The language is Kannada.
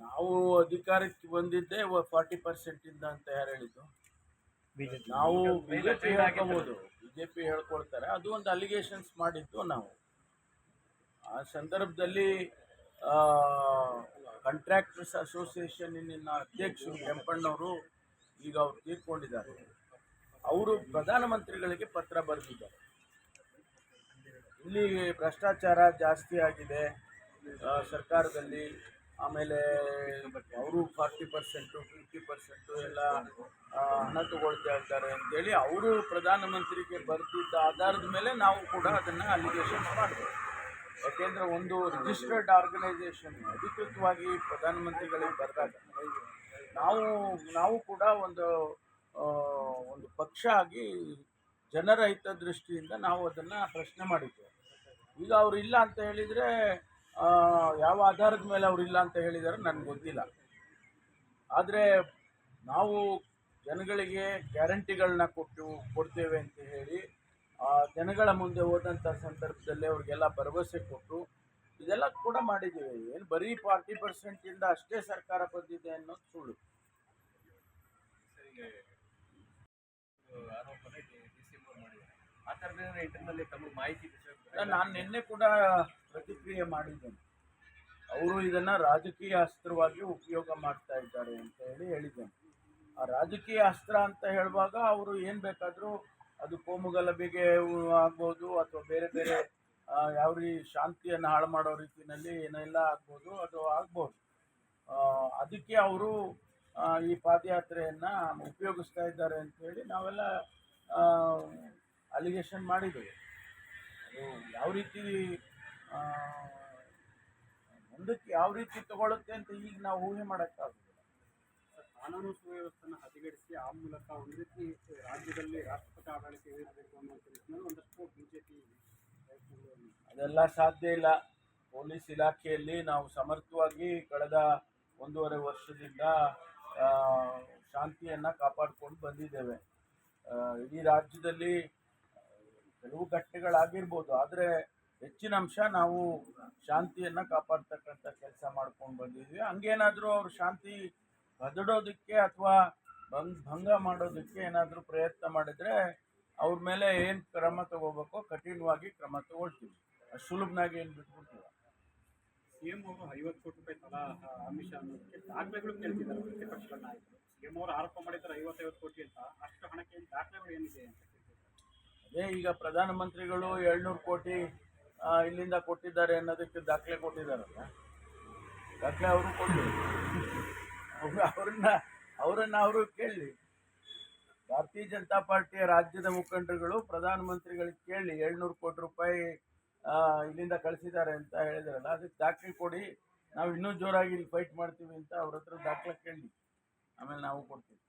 ನಾವು ಅಧಿಕಾರಕ್ಕೆ ಬಂದಿದ್ದೆ ಫಾರ್ಟಿ ಪರ್ಸೆಂಟಿಂದ ಅಂತ ಯಾರು ಹೇಳಿದ್ದು? ಬಿಜೆಪಿ. ನಾವು ಬಿಜೆಪಿ ಜೆ ಬಿಜೆಪಿ ಹೇಳ್ಕೊಳ್ತಾರೆ. ಅದು ಒಂದು ಅಲಿಗೇಷನ್ಸ್ ಮಾಡಿದ್ದು ನಾವು. ಆ ಸಂದರ್ಭದಲ್ಲಿ ಕಾಂಟ್ರಾಕ್ಟರ್ಸ್ ಅಸೋಸಿಯೇಷನ್ನಿನ ಅಧ್ಯಕ್ಷರು ಕೆಂಪಣ್ಣವರು ಈಗ ಅವ್ರು ತೀರ್ಕೊಂಡಿದ್ದಾರೆ. ಅವರು ಪ್ರಧಾನಮಂತ್ರಿಗಳಿಗೆ ಪತ್ರ ಬರೆದಿದ್ದಾರೆ. ಇಲ್ಲಿ ಭ್ರಷ್ಟಾಚಾರ ಜಾಸ್ತಿ ಆಗಿದೆ. ಸರ್ಕಾರದಲ್ಲಿ ಆಮೇಲೆ ಅವರು ಫಾರ್ಟಿ ಪರ್ಸೆಂಟು, ಫಿಫ್ಟಿ ಪರ್ಸೆಂಟು ಎಲ್ಲ ಹಣ ತಗೊಳ್ತಾ ಇದ್ದಾರೆ ಅಂತೇಳಿ ಅವರು ಪ್ರಧಾನಮಂತ್ರಿಗೆ ಬರೆದಿದ್ದ ಆಧಾರದ ಮೇಲೆ ನಾವು ಕೂಡ ಅದನ್ನು ಅಲಿಗೇಷನ್ ಮಾಡ್ಬೋದು. ಯಾಕೆಂದರೆ ಒಂದು ರಿಜಿಸ್ಟರ್ಡ್ ಆರ್ಗನೈಸೇಷನ್ ಅಧಿಕೃತವಾಗಿ ಪ್ರಧಾನಮಂತ್ರಿಗಳಿಗೆ ಬರೆದಾಗ, ನಾವು ನಾವು ಕೂಡ ಒಂದು ಒಂದು ಪಕ್ಷ ಆಗಿ ಜನರ ಹಿತದೃಷ್ಟಿಯಿಂದ ನಾವು ಅದನ್ನು ಪ್ರಶ್ನೆ ಮಾಡಿದ್ದೇವೆ. ಈಗ ಅವರು ಇಲ್ಲ ಅಂತ ಹೇಳಿದರೆ ಯಾವ ಆಧಾರದ ಮೇಲೆ ಅವ್ರು ಇಲ್ಲ ಅಂತ ಹೇಳಿದ್ದಾರೆ ನನಗೆ ಗೊತ್ತಿಲ್ಲ. ಆದರೆ ನಾವು ಜನಗಳಿಗೆ ಗ್ಯಾರಂಟಿಗಳನ್ನ ಕೊಟ್ಟು ಕೊಡ್ತೇವೆ ಅಂತ ಹೇಳಿ ಆ ಜನಗಳ ಮುಂದೆ ಹೋದಂಥ ಸಂದರ್ಭದಲ್ಲಿ ಅವ್ರಿಗೆಲ್ಲ ಭರವಸೆ ಕೊಟ್ಟು ಇದೆಲ್ಲ ಕೂಡ ಮಾಡಿದ್ದೀವಿ. ಏನು ಬರೀ ಫಾರ್ಟಿ ಪರ್ಸೆಂಟಿಂದ ಅಷ್ಟೇ ಸರ್ಕಾರ ಬಂದಿದೆ ಅನ್ನೋದು ಸುಳ್ಳು. ನಾನು ನಿನ್ನೆ ಕೂಡ ಪ್ರತಿಕ್ರಿಯೆ ಮಾಡಿದ್ದೇನೆ. ಅವರು ಇದನ್ನು ರಾಜಕೀಯ ಅಸ್ತ್ರವಾಗಿ ಉಪಯೋಗ ಮಾಡ್ತಾ ಇದ್ದಾರೆ ಅಂತ ಹೇಳಿ ಹೇಳಿದ್ದೇನೆ. ಆ ರಾಜಕೀಯ ಅಸ್ತ್ರ ಅಂತ ಹೇಳುವಾಗ ಅವರು ಏನು ಬೇಕಾದರೂ ಅದು ಕೋಮುಗಲಭೆಗೆ ಆಗ್ಬೋದು ಅಥವಾ ಬೇರೆ ಬೇರೆ ಯಾವ ರೀ ಶಾಂತಿಯನ್ನು ಹಾಳು ಮಾಡೋ ರೀತಿಯಲ್ಲಿ ಏನೆಲ್ಲ ಆಗ್ಬೋದು, ಅದು ಆಗ್ಬೋದು. ಅದಕ್ಕೆ ಅವರು ಈ ಪಾದಯಾತ್ರೆಯನ್ನು ಉಪಯೋಗಿಸ್ತಾ ಇದ್ದಾರೆ ಅಂತೇಳಿ ನಾವೆಲ್ಲ ಅಲಿಗೇಷನ್ ಮಾಡಿದ್ದೇವೆ. ಯಾವ ರೀತಿ ಮುಂದಕ್ಕೆ ಯಾವ ರೀತಿ ತಗೊಳುತ್ತೆ ಅಂತ ಈಗ ನಾವು ಊಹೆ ಮಾಡೋಕ್ಕಾಗೋದಿಲ್ಲ. ಕಾನೂನು ಸುವ್ಯವಸ್ಥೆನ ಹದಗೆಡಿಸಿ ಆ ಮೂಲಕ ಒಂದು ರೀತಿ ರಾಜ್ಯದಲ್ಲಿ ರಾಷ್ಟ್ರಪತಿ ಆಡಳಿತ ಇರಬೇಕು ಅನ್ನುವಂಥ ನಿಟ್ಟಿನಲ್ಲಿ ಒಂದಷ್ಟು ಬಿಜೆಪಿ ಅದೆಲ್ಲ ಸಾಧ್ಯ ಇಲ್ಲ. ಪೊಲೀಸ್ ಇಲಾಖೆಯಲ್ಲಿ ನಾವು ಸಮರ್ಥವಾಗಿ ಕಳೆದ ಒಂದೂವರೆ ವರ್ಷದಿಂದ ಶಾಂತಿಯನ್ನು ಕಾಪಾಡಿಕೊಂಡು ಬಂದಿದ್ದೇವೆ. ಇಡೀ ರಾಜ್ಯದಲ್ಲಿ ಕೆಲವು ಘಟನೆಗಳಾಗಿರ್ಬೋದು ಆದರೆ ಹೆಚ್ಚಿನ ಅಂಶ ನಾವು ಶಾಂತಿಯನ್ನು ಕಾಪಾಡ್ತಕ್ಕಂಥ ಕೆಲಸ ಮಾಡ್ಕೊಂಡು ಬಂದಿದ್ವಿ. ಹಂಗೇನಾದರೂ ಅವ್ರು ಶಾಂತಿ ಕದಡೋದಕ್ಕೆ ಅಥವಾ ಭಂಗ್ ಭಂಗ ಮಾಡೋದಕ್ಕೆ ಏನಾದರೂ ಪ್ರಯತ್ನ ಮಾಡಿದರೆ ಅವ್ರ ಮೇಲೆ ಏನು ಕ್ರಮ ತಗೋಬೇಕೋ ಕಠಿಣವಾಗಿ ಕ್ರಮ ತಗೊಳ್ತೀವಿ. ಅಷ್ಟು ಸುಲಭನಾಗಿ ಏನು ಬಿಟ್ಬಿಡ್ತೀವಿ. ಸಿಎಂ ಅವರು ಐವತ್ತು ಕೋಟಿ ರೂಪಾಯಿ ತಲಾ ಅಮಿಷ ಅನ್ನೋದಕ್ಕೆ ದಾಖಲೆಗಳು ಕೇಳ್ತಿದ್ದಾರೆ ಪ್ರತಿಪಕ್ಷಗಳ ನಾಯಕರು. ಸಿಎಂ ಅವರು ಆರೋಪ ಮಾಡಿದ್ದಾರೆ ಐವತ್ತೈವತ್ತು ಕೋಟಿ ಅಂತ. ಅಷ್ಟು ಹಣಕ್ಕೆ ಏನ್ ದಾಖಲೆಗಳು ಏನಿದೆ ಅಂತ ಅದೇ ಈಗ ಪ್ರಧಾನಮಂತ್ರಿಗಳು ಏಳ್ನೂರು ಕೋಟಿ ಇಲ್ಲಿಂದ ಕೊಟ್ಟಿದ್ದಾರೆ ಅನ್ನೋದಕ್ಕೆ ದಾಖಲೆ ಕೊಟ್ಟಿದ್ದಾರಲ್ಲ. ದಾಖಲೆ ಅವರು ಕೊಡಲಿ ಅವರು ಅವ್ರನ್ನ, ಅವರನ್ನ ಅವರು ಕೇಳಿ. ಭಾರತೀಯ ಜನತಾ ಪಾರ್ಟಿಯ ರಾಜ್ಯದ ಮುಖಂಡರುಗಳು ಪ್ರಧಾನಮಂತ್ರಿಗಳಿಗೆ ಕೇಳಿ ಏಳ್ನೂರು ಕೋಟಿ ರೂಪಾಯಿ ಇಲ್ಲಿಂದ ಕಳಿಸಿದ್ದಾರೆ ಅಂತ ಹೇಳಿದಾರಲ್ಲ, ಅದಕ್ಕೆ ದಾಖಲೆ ಕೊಡಿ. ನಾವು ಇನ್ನೂ ಜೋರಾಗಿ ಇಲ್ಲಿ ಫೈಟ್ ಮಾಡ್ತೀವಿ ಅಂತ ಅವ್ರ ಹತ್ರ ದಾಖಲೆ ಕೇಳಿ. ಆಮೇಲೆ ನಾವು ಕೊಡ್ತೀವಿ.